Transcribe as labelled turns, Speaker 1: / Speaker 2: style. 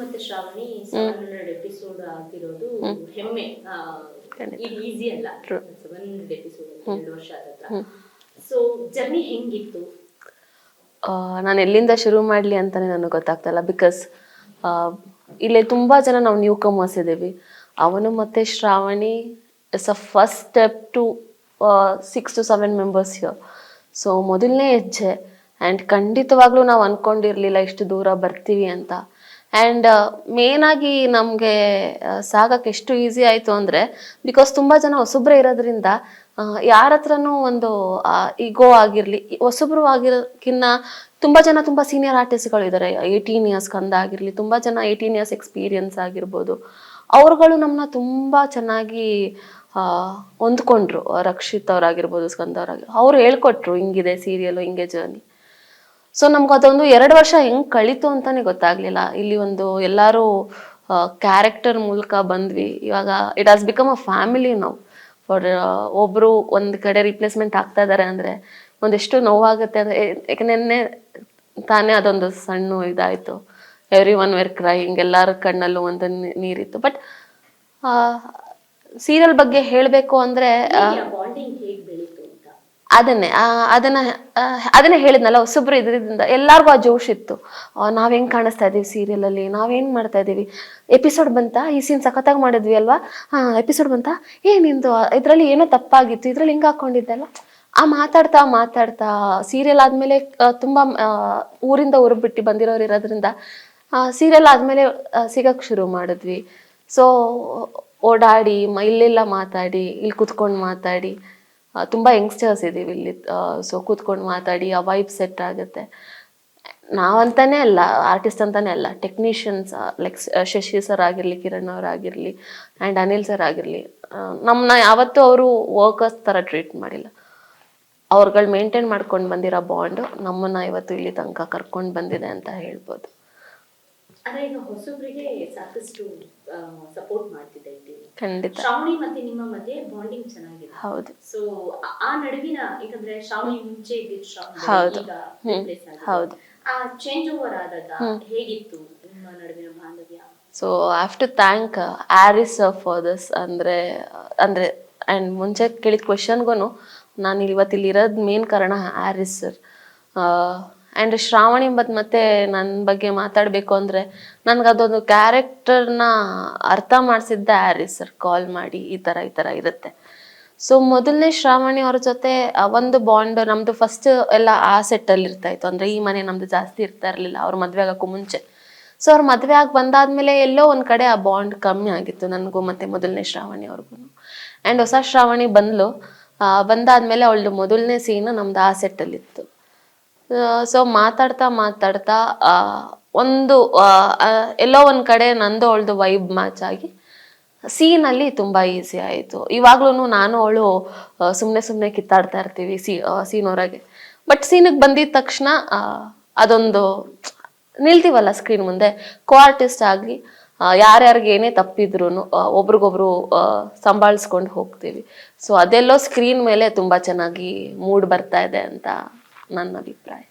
Speaker 1: ಮತ್ತೆ Shravani hundred episode ಆಗಿರೋದು ಹೆಮ್ಮೆ. ಇದು ಈಸಿ ಅಲ್ಲ. ಸೆವೆನ್ ಹಂಡ್ರೆಡ್ ಎಪಿಸೋಡ್ ಎರಡು ವರ್ಷ ಆದ ಸೊ ಜರ್ನಿ ಹೆಂಗಿತ್ತು?
Speaker 2: ನಾನು ಎಲ್ಲಿಂದ ಶುರು ಮಾಡಲಿ ಅಂತಲೇ ನನಗೆ ಗೊತ್ತಾಗ್ತಲ್ಲ ಬಿಕಾಸ್ ಇಲ್ಲಿ ತುಂಬ ಜನ ನಾವು ನ್ಯೂ ಕಮರ್ಸ್ ಇದ್ದೀವಿ. ಅವನು ಮತ್ತೆ Shravani it's a first step to six to seven members here so ಮೊದಲನೇ ಹೆಜ್ಜೆ. ಆ್ಯಂಡ್ ಖಂಡಿತವಾಗ್ಲೂ ನಾವು ಅಂದ್ಕೊಂಡಿರಲಿಲ್ಲ ಇಷ್ಟು ದೂರ ಬರ್ತೀವಿ ಅಂತ. ಆ್ಯಂಡ್ ಮೇನಾಗಿ ನಮಗೆ ಸಾಗಕ್ಕೆ ಎಷ್ಟು ಈಸಿ ಆಯಿತು ಅಂದರೆ ಬಿಕಾಸ್ ತುಂಬ ಜನ ಹೊಸಬ್ರೆ ಇರೋದ್ರಿಂದ ಯಾರ ಹತ್ರನೂ ಒಂದು ಈಗೋ ಆಗಿರಲಿ, ಹೊಸಬ್ರು ಆಗಿರೋಕ್ಕಿನ್ನ ತುಂಬ ಜನ ತುಂಬ ಸೀನಿಯರ್ ಆರ್ಟಿಸ್ಟ್ಗಳು ಇದ್ದಾರೆ ಏಯ್ಟೀನ್ ಇಯರ್ಸ್ ಕಂದ ಆಗಿರಲಿ, ತುಂಬ ಜನ ಏಯ್ಟೀನ್ ಇಯರ್ಸ್ ಎಕ್ಸ್ಪೀರಿಯನ್ಸ್ ಆಗಿರ್ಬೋದು. ಅವ್ರುಗಳು ನಮ್ಮನ್ನ ತುಂಬ ಚೆನ್ನಾಗಿ ಹೊಂದ್ಕೊಂಡ್ರು. ರಕ್ಷಿತ್ ಅವರಾಗಿರ್ಬೋದು, ಸ್ಕಂದ ಅವರಾಗಿರ್ಬೋದು ಅವ್ರು ಹೇಳ್ಕೊಟ್ರು, ಹಿಂಗಿದೆ ಸೀರಿಯಲು ಹಿಂಗೆ ಜರ್ನಿ ಸೊ ನಮ್ಗೆ ಅದೊಂದು ಎರಡು ವರ್ಷ ಹೆಂಗ್ ಕಳೀತು ಅಂತಾನೆ ಗೊತ್ತಾಗ್ಲಿಲ್ಲ. ಇಲ್ಲಿ ಒಂದು ಎಲ್ಲರೂ ಕ್ಯಾರೆಕ್ಟರ್ ಮೂಲಕ ಬಂದ್ವಿ. ಇವಾಗ it has become a family ನಾವು ಫಾರ್ ಒಬ್ರು ಒಂದ್ ಕಡೆ ರಿಪ್ಲೇಸ್ಮೆಂಟ್ ಆಗ್ತಾ ಇದಾರೆ ಅಂದ್ರೆ ಒಂದೆಷ್ಟು ನೋವಾಗುತ್ತೆ ಅಂದ್ರೆ ನಿನ್ನೆ ತಾನೇ ಅದೊಂದು ಸಣ್ಣ ಇದಾಯ್ತು. ಎವ್ರಿ ಒನ್ ವೇರ್ ಕ್ರೈಯಿಂಗ್ ಎಲ್ಲರ ಕಣ್ಣಲ್ಲೂ ಒಂದು ನೀರಿತ್ತು. ಬಟ್ ಸೀರಿಯಲ್ ಬಗ್ಗೆ ಹೇಳಬೇಕು ಅಂದ್ರೆ
Speaker 1: ಬಾಂಡಿಂಗ್ ಹೇಗ್ ಬೆಳೀತು ಅಂತ
Speaker 2: ಅದನ್ನೇ ಆ, ಅದನ್ನ ಆ, ಅದನ್ನೇ ಹೇಳಿದ್ನಲ್ಲ ಹೊಸಬ್ರು ಇದರಿಂದ ಎಲ್ಲಾರ್ಗು ಆ ಜೋಶ್ ಇತ್ತು. ಆ, ನಾವ್ ಹೆಂಗ್ ಕಾಣಿಸ್ತಾ ಇದೀವಿ ಸೀರಿಯಲ್ ಅಲ್ಲಿ ನಾವೇನ್ ಮಾಡ್ತಾ ಇದೀವಿ ಎಪಿಸೋಡ್ ಬಂತಾ? ಈ ಸೀನ್ ಸಖತ್ತಾಗಿ ಮಾಡಿದ್ವಿ ಅಲ್ವಾ? ಹಾ ಎಪಿಸೋಡ್ ಬಂತಾ? ಏ ನಿಂದು ಇದ್ರಲ್ಲಿ ಏನೋ ತಪ್ಪಾಗಿತ್ತು ಇದ್ರಲ್ಲಿ ಹಿಂಗ್ ಹಾಕೊಂಡಿದ್ದಲ್ಲ? ಆ ಮಾತಾಡ್ತಾ ಮಾತಾಡ್ತಾ ಸೀರಿಯಲ್ ಆದ್ಮೇಲೆ ತುಂಬಾ ಊರಿಂದ ಊರು ಬಿಟ್ಟು ಬಂದಿರೋರು ಇರೋದ್ರಿಂದ ಸೀರಿಯಲ್ ಆದ್ಮೇಲೆ ಸಿಗಕ್ ಶುರು ಮಾಡಿದ್ವಿ. ಸೊ ಓಡಾಡಿ ಮ ಇಲ್ಲೆಲ್ಲ ಮಾತಾಡಿ ಇಲ್ಲಿ ಕುತ್ಕೊಂಡು ಮಾತಾಡಿ ತುಂಬಾ ಯಂಗ್ಸ್ಟರ್ಸ್ ಇದೀವಿ ಇಲ್ಲಿ. ಸೊ ಕೂತ್ಕೊಂಡು ಮಾತಾಡಿ, ಆ ವೈಬ್ ಸೆಟ್ ಆಗುತ್ತೆ. ನಾವಂತಾನೆ ಅಲ್ಲ ಆರ್ಟಿಸ್ಟ್ ಅಂತಾನೆ ಅಲ್ಲ ಟೆಕ್ನಿಷಿಯನ್ಸ್ ಲೈಕ್ ಶಶಿ ಸರ್ ಆಗಿರ್ಲಿ, ಕಿರಣ್ ಅವ್ರ ಆಗಿರ್ಲಿ ಆ್ಯಂಡ್ ಅನಿಲ್ ಸರ್ ಆಗಿರಲಿ ನಮ್ಮನ್ನ ಯಾವತ್ತೂ ಅವರು ವರ್ಕರ್ಸ್ ಥರ ಟ್ರೀಟ್ ಮಾಡಿಲ್ಲ. ಅವ್ರುಗಳು ಮೇಂಟೈನ್ ಮಾಡ್ಕೊಂಡು ಬಂದಿರೋ ಬಾಂಡ್ ನಮ್ಮನ್ನ ಇವತ್ತು ಇಲ್ಲಿ ತನಕ ಕರ್ಕೊಂಡು ಬಂದಿದೆ ಅಂತ ಹೇಳ್ಬೋದು.
Speaker 1: ಆದ್ರೆ ಈಗ ಹೊಸಬ್ರಿಗೆ ಸಾಕಷ್ಟು ಸಪೋರ್ಟ್ ಮಾಡ್ತಿದೆ ಇದ್ದೀವಿ
Speaker 2: ಖಂಡಿತ.
Speaker 1: ಶ್ರಾವಣಿ ಮತ್ತೆ ನಿಮ್ಮ ಮಧ್ಯೆ ಬಾಂಡಿಂಗ್ ಚೆನ್ನಾಗಿದೆ.
Speaker 2: ಹೌದು.
Speaker 1: ಸೊ ಆ ನಡುವಿನ ಯಾಕಂದ್ರೆ ಶ್ರಾವಣಿ ಮುಂಚೆ ಇದ್ದಿದ್ದು ಶ್ರಾವಣಿ. ಈಗ replace ಆಗಿದೆ.
Speaker 2: ಹೌದು.
Speaker 1: ಆ ಚೇಂಜ್ ಓವರ್ ಆದಾಗ ಹೇಗಿತ್ತು ನಿಮ್ಮ ನಡುವಿನ ಬಾಂಧವ್ಯ?
Speaker 2: So have to thank Aris for this ಅಂದ್ರೆ ಅಂದರೆ ಆ್ಯಂಡ್ ಮುಂಚೆ ಕೇಳಿದ ಕ್ವೆಶನ್ಗೂ ನಾನು ಇವತ್ತಿಲ್ಲಿ ಇರೋದ್ ಇರೋದು ಮೇನ್ ಕಾರಣ ಆರಿಸ್ ಸರ್ ಆ್ಯಂಡ್ ಶ್ರಾವಣಿ ಬದ್ ಮತ್ತೆ ನನ್ನ ಬಗ್ಗೆ ಮಾತಾಡಬೇಕು ಅಂದರೆ ನನಗೆ ಅದೊಂದು ಕ್ಯಾರೆಕ್ಟರ್ನ ಅರ್ಥ ಮಾಡಿಸಿದ್ದೆ ಯಾರಿ ಸರ್ ಕಾಲ್ ಮಾಡಿ ಈ ಥರ ಈ ಥರ ಇರುತ್ತೆ. ಸೊ ಮೊದಲನೇ ಶ್ರಾವಣಿ ಅವ್ರ ಜೊತೆ ಒಂದು ಬಾಂಡ್ ನಮ್ದು ಫಸ್ಟ್ ಎಲ್ಲ ಆ ಸೆಟ್ಟಲ್ಲಿ ಇರ್ತಾ ಇತ್ತು ಅಂದ್ರೆ ಈ ಮನೆ ನಮ್ದು ಜಾಸ್ತಿ ಇರ್ತಾ ಇರಲಿಲ್ಲ, ಅವ್ರ ಮದುವೆ ಆಗೋಕ್ಕೂ ಮುಂಚೆ. ಸೊ ಅವ್ರ ಮದುವೆ ಆಗಿ ಬಂದಾದ್ಮೇಲೆ ಎಲ್ಲೋ ಒಂದು ಕಡೆ ಆ ಬಾಂಡ್ ಕಮ್ಮಿ ಆಗಿತ್ತು ನನಗೂ ಮತ್ತೆ ಮೊದಲನೇ ಶ್ರಾವಣಿ ಅವ್ರಿಗೂ. ಆ್ಯಂಡ್ ಹೊಸ ಶ್ರಾವಣಿ ಬಂದ್ಲು. ಬಂದಾದಮೇಲೆ ಅವಳದು ಮೊದಲನೇ ಸೀನ್ ನಮ್ದು ಆ ಸೆಟ್ಟಲ್ಲಿ ಇತ್ತು. ಸೊ ಮಾತಾಡ್ತಾ ಮಾತಾಡ್ತಾ ಒಂದು ಎಲ್ಲೋ ಒಂದು ಕಡೆ ನಂದು ಅವಳದು ವೈಬ್ ಮ್ಯಾಚ್ ಆಗಿ ಸೀನಲ್ಲಿ ತುಂಬ ಈಸಿ ಆಯಿತು. ಇವಾಗ್ಲೂ ನಾನು ಅವಳು ಸುಮ್ಮನೆ ಸುಮ್ಮನೆ ಕಿತ್ತಾಡ್ತಾ ಇರ್ತೀವಿ ಸಿ ಸೀನ್ ಹೊರಗೆ ಬಟ್ ಸೀನಿಗೆ ಬಂದಿದ ತಕ್ಷಣ ಅದೊಂದು ನಿಲ್ತೀವಲ್ಲ ಸ್ಕ್ರೀನ್ ಮುಂದೆ? ಕೋ ಆರ್ಟಿಸ್ಟ್ ಆಗಿ ಯಾರ್ಯಾರಿಗೆ ಏನೇ ತಪ್ಪಿದ್ರು ಒಬ್ರಿಗೊಬ್ರು ಸಂಭಾಳಿಸ್ಕೊಂಡು ಹೋಗ್ತೀವಿ. ಸೊ ಅದೆಲ್ಲೋ ಸ್ಕ್ರೀನ್ ಮೇಲೆ ತುಂಬ ಚೆನ್ನಾಗಿ ಮೂಡ್ ಬರ್ತಾ ಇದೆ ಅಂತ ನನ್ನ ಅಭಿಪ್ರಾಯ